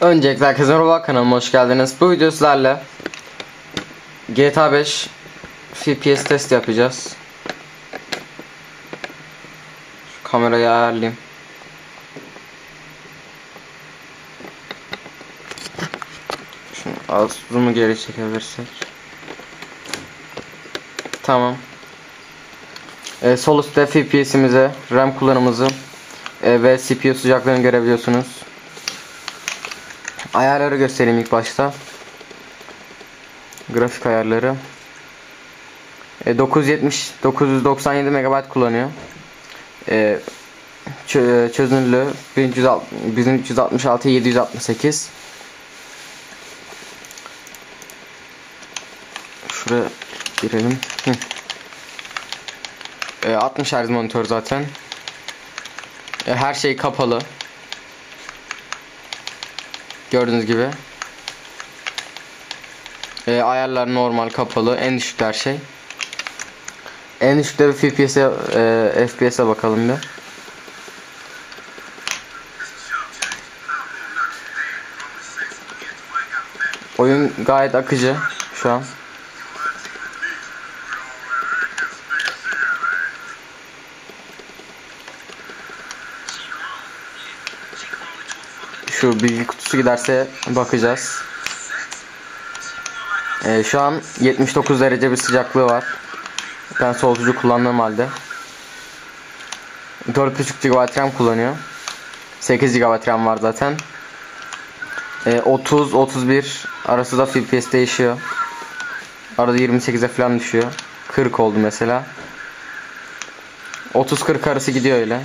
Öncelikle herkese merhaba kanalıma hoş geldiniz. Bu video sizlerle GTA 5 FPS test yapacağız. Şu kamerayı ayarlayayım. Şunu az zoom'u geri çekebilirsek. Tamam. Ee, sol üstte FPS'imize, RAM kullanımımızı e, ve CPU sıcaklığını görebiliyorsunuz. Ayarları göstereyim ilk başta. Grafik ayarları. E, 970 997 MB kullanıyor. E, çö çözünürlüğü 1366 768. Şuraya girelim. Hı. E, 60 Hz monitör zaten. E, her şey kapalı. Gördüğünüz gibi. E, ayarlar normal kapalı. En düşük her şey. En düşükte bir FPS'e e, FPS'e bakalım bir. Oyun gayet akıcı şu an. Şu bilgi kutusu giderse bakacağız. Ee, şu an 79 derece bir sıcaklığı var. Ben soğutucu kullandığım halde. 4.5 GB RAM kullanıyor. 8 GB RAM var zaten. Ee, 30-31 arası da FPS değişiyor. Arada 28'e falan düşüyor. 40 oldu mesela. 30-40 arası gidiyor öyle.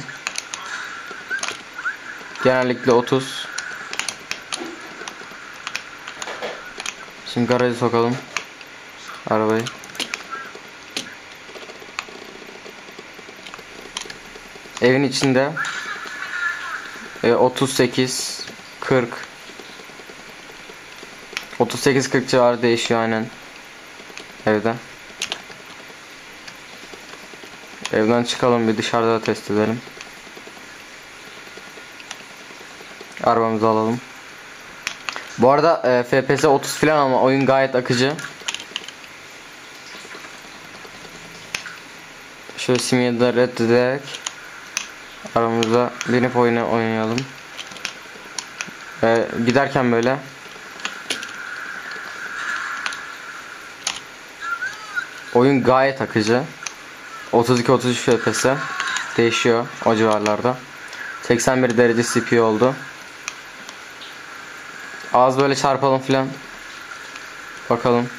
Genellikle 30. Şimdi garaja sokalım. Arabayı. Evin içinde e, 38 40 38 40 civarı değişiyor aynen. Evde. Evden çıkalım bir dışarıda da test edelim. Arabamızı alalım. Bu arada e, FPS 30 falan ama oyun gayet akıcı. Şöyle simyada reddederek aramızda binip oyunu oynayalım. E, giderken böyle oyun gayet akıcı. 32-33 FPS değişiyor o civarlarda. 81 derece CPU oldu. Az böyle çarpalım filan. Bakalım.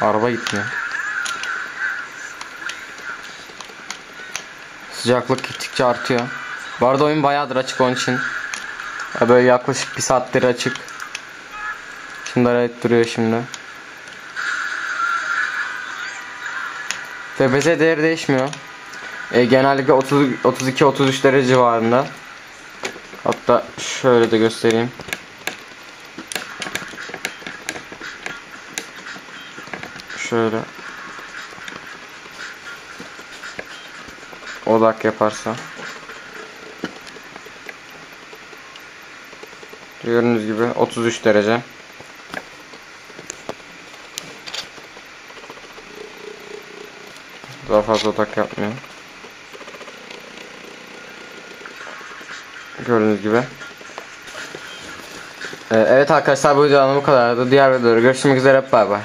Araba gitmiyor. Sıcaklık gittikçe artıyor. Bu arada oyun bayağıdır açık onun için. Böyle yaklaşık bir saattir açık. Şimdi arayıp duruyor şimdi. FPS değeri değişmiyor. E, genellikle 30 32 33 derece civarında. Hatta şöyle de göstereyim. Şöyle. Odak yaparsa. Gördüğünüz gibi 33 derece. Daha fazla odak yapmıyor. Gördüğünüz gibi. Ee, evet arkadaşlar bu videonun bu kadardı. Diğer videoda görüşmek üzere. Bay bay.